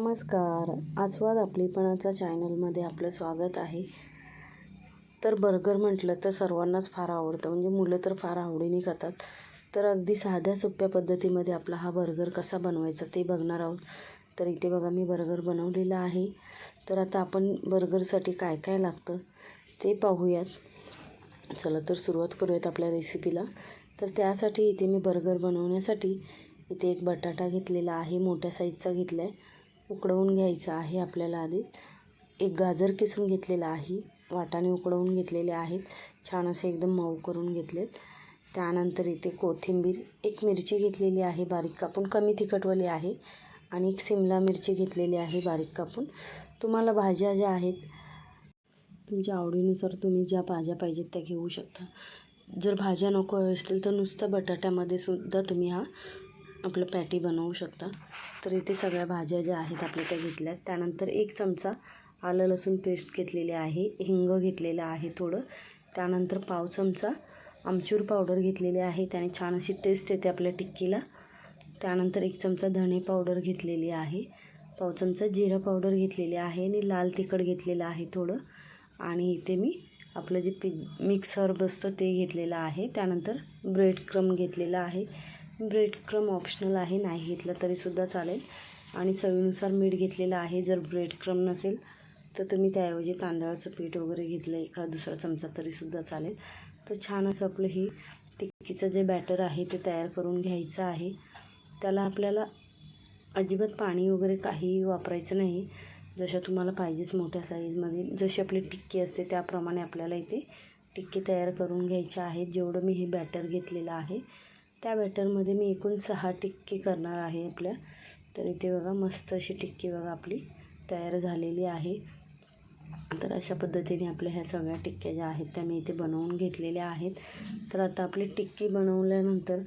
नमस्कार. आस्वाद आपलीपणाचा चॅनलमध्ये आपलं स्वागत आहे. तर बर्गर म्हटलं तर सर्वांनाच फार आवडतं. म्हणजे मुलं तर फार आवडीने खातात. तर अगदी साध्या सोप्या पद्धतीमध्ये आपला हा बर्गर कसा बनवायचा ते बघणार आहोत. तर इथे बघा मी बर्गर बनवलेला आहे. तर आता आपण बर्गरसाठी काय काय लागतं ते पाहूयात. चला तर सुरुवात करूयात आपल्या रेसिपीला. तर त्यासाठी इथे मी बर्गर बनवण्यासाठी इथे एक बटाटा घेतलेला आहे. मोठ्या साईजचा घेतला आहे उकडवून घ्यायचं आहे आपल्याला आधी. एक गाजर किसून घेतलेला आहे. वाटाणे उकडवून घेतलेले आहेत. छान असे एकदम मऊ करून घेतलेत. त्यानंतर इथे कोथिंबीर एक मिरची घेतलेली आहे बारीक कापून. कमी तिखटवाली आहे. आणि एक सिमला मिरची घेतलेली आहे बारीक कापून. तुम्हाला भाज्या ज्या आहेत तुमच्या आवडीनुसार तुम्ही ज्या भाज्या पाहिजेत त्या घेऊ शकता. जर भाज्या नको असतील तर नुसतं बटाट्यामध्ये सुद्धा तुम्ही हा आपलं पॅटी बनवू शकता. तर इथे सगळ्या भाज्या ज्या आहेत आपल्या त्या घेतल्यात. त्यानंतर एक चमचा आलं लसूण पेस्ट घेतलेली आहे. हिंग घेतलेलं आहे थोडं. त्यानंतर पाव चमचा आमचूर पावडर घेतलेली आहे. त्याने छान अशी टेस्ट येते आपल्या टिक्कीला. त्यानंतर एक चमचा धणे पावडर घेतलेली आहे. पाव चमचा जिरा पावडर घेतलेली आहे आणि लाल तिखट घेतलेलं आहे थोडं. आणि इथे मी आपलं जे पिझ मिक्स हर्ब असतं ते घेतलेलं आहे. त्यानंतर ब्रेड क्रम घेतलेला आहे. ब्रेड क्रम ऑप्शनल आहे नाही घेतलं तरीसुद्धा चालेल. आणि चवीनुसार मीठ घेतलेलं आहे जर ब्रेड क्रम नसेल तर तुम्ही त्याऐवजी तांदळाचं पीठ वगैरे घेतलं एका दुसरा चमचा तरीसुद्धा चालेल. तर छान असं आपलं ही टिक्कीचं जे बॅटर आहे ते तयार करून घ्यायचं आहे. त्याला आपल्याला अजिबात पाणी वगैरे काहीही वापरायचं नाही. जशा तुम्हाला पाहिजेत मोठ्या साईजमध्ये जशी आपली टिक्की असते त्याप्रमाणे आपल्याला इथे टिक्की तयार करून घ्यायच्या आहेत. जेवढं मी हे बॅटर घेतलेलं आहे त्या बॅटरमध्ये मी एकूण सहा टिक्की करणार आहे आपल्या. तर इथे बघा मस्त अशी टिक्की बघा आपली तयार झालेली आहे. तर अशा पद्धतीने आपल्या ह्या सगळ्या टिक्क्या ज्या आहेत त्या मी इथे बनवून घेतलेल्या आहेत. तर आता आपली टिक्की बनवल्यानंतर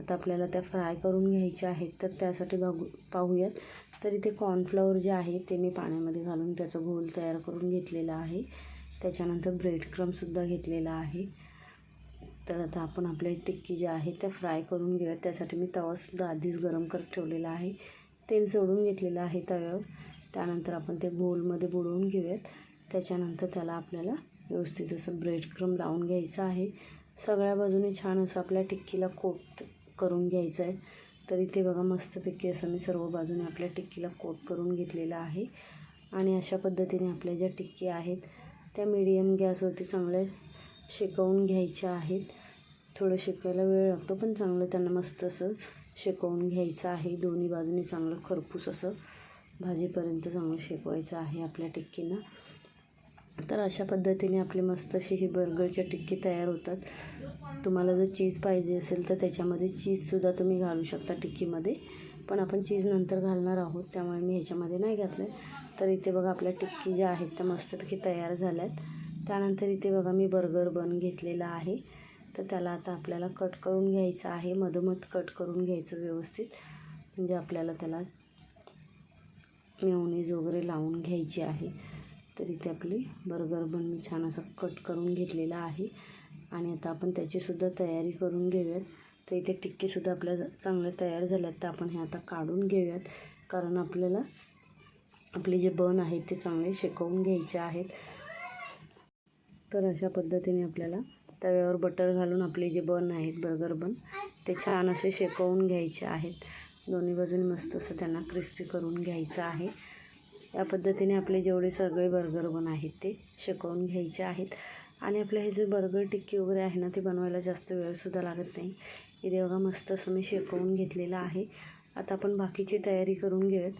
आता आपल्याला त्या फ्राय करून घ्यायच्या आहेत तर त्यासाठी बघू पाहूयात. तर इथे कॉर्नफ्लॉवर जे आहे ते मी पाण्यामध्ये घालून त्याचं घोल तयार करून घेतलेला आहे. त्याच्यानंतर ब्रेड क्रमसुद्धा घेतलेला आहे. तर आता आपण आपल्या टिक्की ज्या आहे त्या फ्राय करून घेऊयात. त्यासाठी मी तवासुद्धा आधीच गरम करत ठेवलेला आहे. तेल सोडून घेतलेलं आहे तव्यावर. त्यानंतर आपण ते गोलमध्ये बुडवून घेऊयात. त्याच्यानंतर त्याला आपल्याला व्यवस्थित असं ब्रेड क्रम लावून घ्यायचं आहे. सगळ्या बाजूने छान असं आपल्या टिक्कीला कोट करून घ्यायचं आहे. तर इथे बघा मस्तपैकी असं मी सर्व बाजूने आपल्या टिक्कीला कोट करून घेतलेला आहे. आणि अशा पद्धतीने आपल्या ज्या टिक्की आहेत त्या मीडियम गॅसवरती चांगल्या शेकवून घ्यायच्या आहेत. थोडं शेकायला वेळ लागतो पण चांगलं त्यांना मस्त असं शेकवून घ्यायचं आहे. दोन्ही बाजूनी चांगलं खरपूस असं भाजीपर्यंत चांगलं शेकवायचं आहे आपल्या टिक्कींना. तर अशा पद्धतीने आपली मस्त अशी ही बर्गरच्या टिक्की तयार होतात. तुम्हाला जर चीज पाहिजे असेल तर त्याच्यामध्ये चीजसुद्धा तुम्ही घालू शकता टिक्कीमध्ये. पण आपण चीज नंतर घालणार आहोत त्यामुळे मी ह्याच्यामध्ये नाही घातलं आहे तर इथे बघा आपल्या टिक्की ज्या आहेत त्या मस्तपैकी तयार झाल्या आहेत त्यानंतर इथे बघा मी बर्गर बन घेतलेला आहे. तर त्याला आता आपल्याला कट करून घ्यायचं आहे. मधोमध कट करून घ्यायचं व्यवस्थित. म्हणजे आपल्याला त्याला मेवणीज वगैरे लावून घ्यायची आहे. तर इथे आपली बर्गर बन मी छान असं कट करून घेतलेला आहे. आणि आता आपण त्याचीसुद्धा तयारी करून घेऊयात. तर इथे टिक्कीसुद्धा आपल्या चांगल्या तयार झाल्यात. तर आपण हे आता काढून घेऊयात. कारण आपल्याला आपले जे बन आहेत ते चांगले शेकवून घ्यायचे आहेत. तर अशा पद्धतीने आपल्याला तव्यावर बटर घालून आपले जे बन आहेत बर्गर बन ते छान असे शेकवून घ्यायचे आहेत. दोन्ही बाजूने मस्त असं त्यांना क्रिस्पी करून घ्यायचं आहे. या पद्धतीने आपले जेवढे सगळे बर्गर बन आहेत ते शेकवून घ्यायचे आहेत. आणि आपलं हे जे बर्गर टिक्की वगैरे आहे ना ते बनवायला जास्त वेळसुद्धा लागत नाही. इथे बघा मस्त असं मी शेकवून घेतलेलं आहे. आता आपण बाकीची तयारी करून घेऊयात.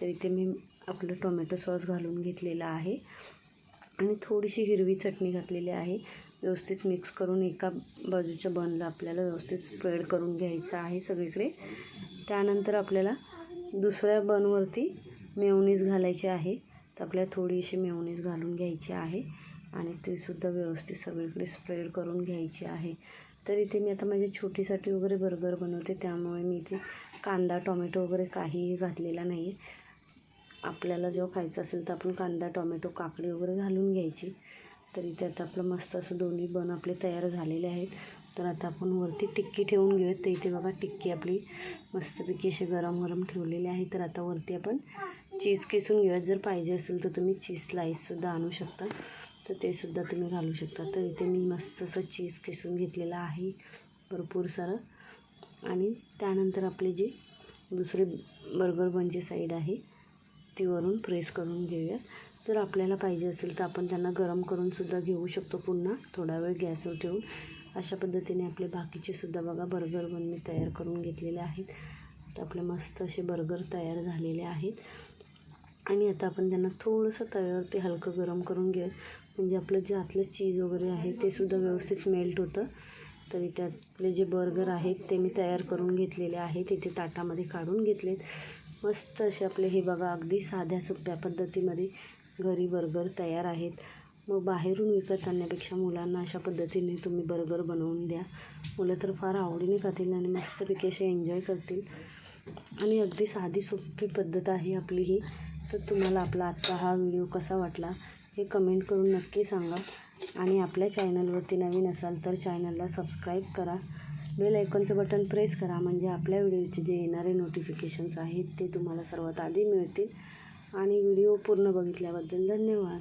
तर इथे मी आपलं टोमॅटो सॉस घालून घेतलेला आहे. आणि थोडीशी हिरवी चटणी घातलेली आहे. व्यवस्थित मिक्स करून एका बाजूच्या बनला आपल्याला व्यवस्थित स्प्रेड करून घ्यायचं आहे सगळीकडे. त्यानंतर आपल्याला दुसऱ्या बनवरती मेवनीज घालायची आहे. तर आपल्याला थोडीशी मेवनीज घालून घ्यायची आहे आणि तीसुद्धा व्यवस्थित सगळीकडे स्प्रेड करून घ्यायची आहे. तर इथे मी आता माझ्या छोटीसाठी वगैरे बर्गर बनवते. त्यामुळे मी इथे कांदा टोमॅटो वगैरे काहीही घातलेला नाही आहे आपल्याला जेव्हा खायचं असेल तर आपण कांदा टोमॅटो काकडी वगैरे घालून घ्यायची. तर इथे आता आपलं मस्त असं दोन्ही बन आपले तयार झालेले आहेत. तर आता आपण वरती टिक्की ठेवून घेऊयात. तर इथे बघा टिक्की आपली मस्तपैकी अशी गरम गरम ठेवलेली आहे. तर आता वरती आपण चीज किसून घेऊयात. जर पाहिजे असेल तर तुम्ही चीज स्लाईससुद्धा आणू शकता. तर ते सुद्धा तुम्ही घालू शकता. तर इथे मी मस्त असं चीज किसून घेतलेलं आहे. भरपूर सारं. आणि त्यानंतर आपले जे दुसरे बर्गर बनची साईड आहे ती वरून प्रेस करून घेऊया. जर आपल्याला पाहिजे असेल तर आपण त्यांना गरम करूनसुद्धा घेऊ शकतो पुन्हा. थोडा वेळ गॅसवर ठेवून. अशा पद्धतीने आपले बाकीचे सुद्धा बघा बर्गर बन मी तयार करून घेतलेले आहेत. तर आपले मस्त असे बर्गर तयार झालेले आहेत. आणि आता आपण त्यांना थोडंसं तव्यावर ते हलकं गरम करून घेऊ म्हणजे आपलं जे आतलं चीज वगैरे आहे ते सुद्धा व्यवस्थित मेल्ट होतं. तरी त्यातले जे बर्गर आहेत ते मी तयार करून घेतलेले आहेत. इथे ताटामध्ये काढून घेतलेत. मस्त असे आपले हे बघा अगदी साध्या सोप्या पद्धतीमध्ये घरी बर्गर तयार आहेत. मग बाहेरून विकत आणण्यापेक्षा मुलांना अशा पद्धतीने तुम्ही बर्गर बनवून द्या. मुलं तर फार आवडीने खातील आणि मस्तपैकी असे एन्जॉय करतील. आणि अगदी साधी सोपी पद्धत आहे आपली ही. तर तुम्हाला आपला आजचा हा व्हिडिओ कसा वाटला हे कमेंट करून नक्की सांगा. आणि आपल्या चॅनलवरती नवीन असाल तर चॅनलला सबस्क्राईब करा. बेल आयकॉनचं बटन प्रेस करा म्हणजे आपल्या व्हिडिओचे जे येणारे नोटिफिकेशन्स आहेत ते तुम्हाला सर्वात आधी मिळतील. आणि व्हिडिओ पूर्ण बघितल्याबद्दल धन्यवाद.